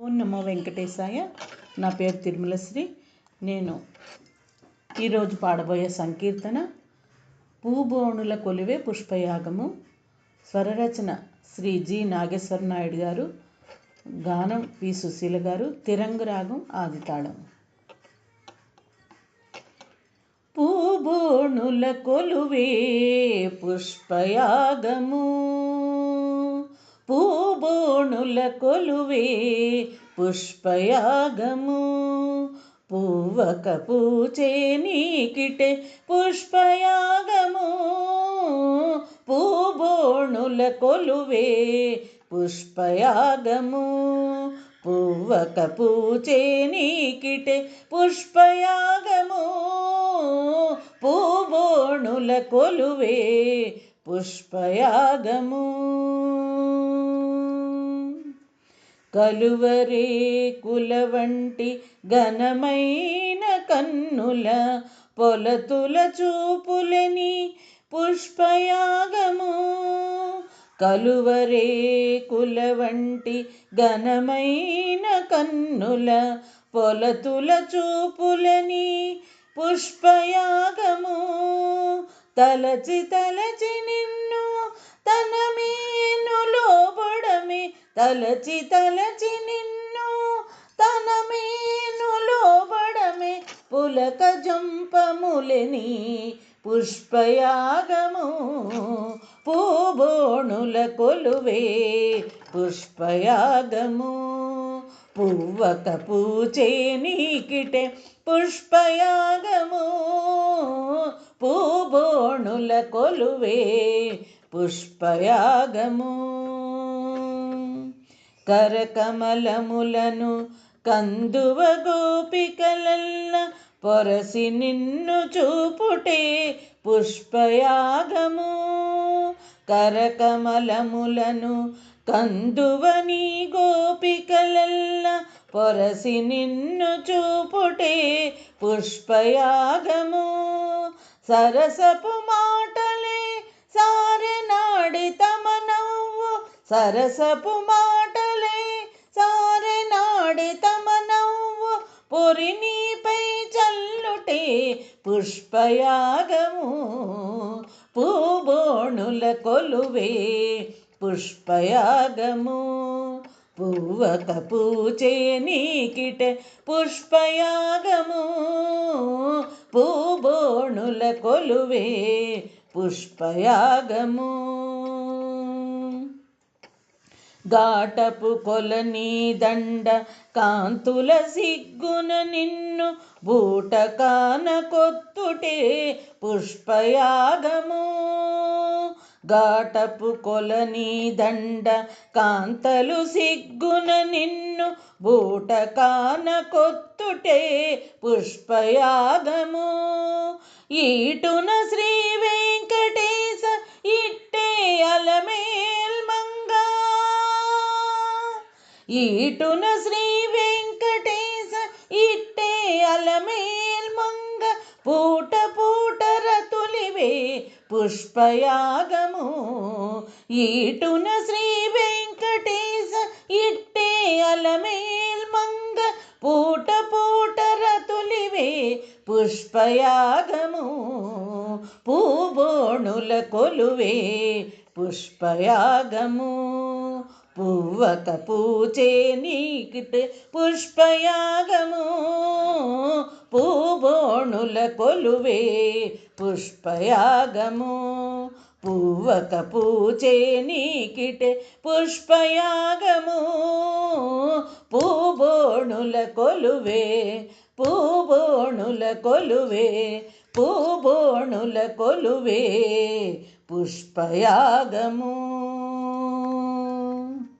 ఓం నమో వెంకటేశాయ. నా పేరు తిరుమలశ్రీ నేను ఈరోజు పాడబోయే సంకీర్తన పూబోణుల కొలివే పుష్పయాగము. స్వరరచన శ్రీ జి నాగేశ్వర నాయుడు గారు. గానం పి సుశీల గారు. తిరంగు రాగం ఆదితాళం పూబోణుల కొలువే పుష్పయాగము. పూబోణుల కొలువే పుష్పయాగము. పూవక పూచే నీకిటే పుష్పయాగము. పూబోణుల కొలువే పుష్పయాగము. పూవక పూచే నీకిటే పుష్పయాగము. పూబోణుల కొలువే పుష్పయాగము. కలువరే కుల వంటి ఘనమైన కన్నుల పొలతుల చూపులని పుష్పయాగము. కలువరే కుల వంటి ఘనమైన కన్నుల పొలతుల చూపులని పుష్పయాగము. తలచి తలచి నిన్ను తన మీను లోబడమే తలచి తలచి నిన్ను తన మేనులో బడమే పులక జంపములని పుష్పయాగము. పూబోణుల కొలువే పుష్పయాగము. పువ్వక పూచే నీకిటే పుష్పయాగము. పూబోణుల కొలువే పుష్పయాగము. కరకమలములను కందువ గోపికలల్ల పొరసి నిన్ను చూపుటే పుష్పయాగము. కరకమలములను కందువని గోపికలల్ల పొరసి నిన్ను చూపుటే పుష్పయాగము. సరసపు మాటలే సారెనాడి తమ నవ్వు సరసపు మా కోరి నీపై చల్లుటే పుష్పయాగము. పూబోణుల కొలువే పుష్పయాగము. పువ్వక పూచే నీకిట పుష్పయాగము. పూబోణుల కొలువే పుష్పయాగము. గాటపు కొలని దండ కాంతుల సిగ్గున నిన్ను బూటకాన కొత్తుటే పుష్పయాగము. గాటపు కొలని దండ కాంతలు సిగ్గున నిన్ను బూటకాన కొత్తుటే పుష్పయాగము. ఈటున శ్రీ ఈటున శ్రీ వెంకటేశ ఇట్టే అలమేల్ మంగ పూట పూట రతులివే పుష్పయాగము. ఈటున శ్రీ వెంకటేశ ఇట్టే అలమేల్ మంగ పూట పూట రతులివే పుష్పయాగము. పూబోణుల కొలువే పుష్పయాగము. పువ్వక పూచే నీకిట పుష్పయాగము పూబోణుల కొలువే పుష్పయాగము పువ్వక పూచే నీకిటే పుష్పయాగము పూబోణుల కొలువే పూబోణుల కొలువే పూబోణుల కొలువే పుష్పయాగము